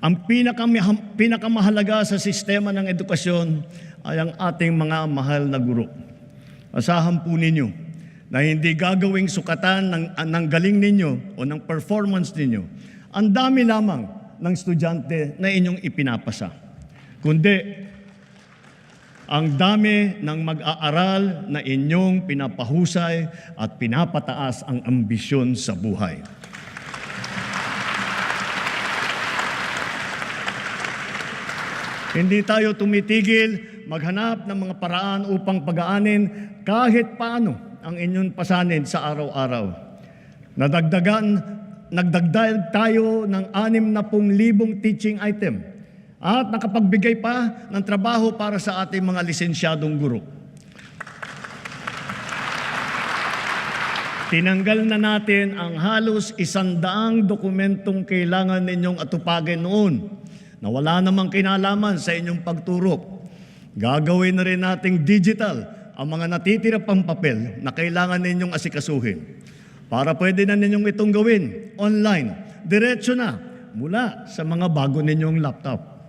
Ang pinakam- pinakamahalaga sa sistema ng edukasyon ay ang ating mga mahal na guro. Asahan po ninyo na hindi gagawing sukatan ng, ng galing ninyo o ng performance ninyo. Ang dami lamang ng estudyante na inyong ipinapasa. Kundi ang dami ng mag-aaral na inyong pinapahusay at pinapataas ang ambisyon sa buhay. Hindi tayo tumitigil maghanap ng mga paraan upang pagaanin kahit paano ang inyong pasanin sa araw-araw. Nadagdagan, nagdagdag tayo ng 60,000 teaching item at nakapagbigay pa ng trabaho para sa ating mga lisensyadong guro. Tinanggal na natin ang halos isandaang dokumentong kailangan ninyong atupagin noon na wala namang kinalaman sa inyong pagturo. Gagawin na rin nating digital ang mga natitira pang papel na kailangan ninyong asikasuhin. Para pwede na ninyong itong gawin online, diretso na mula sa mga bago ninyong laptop.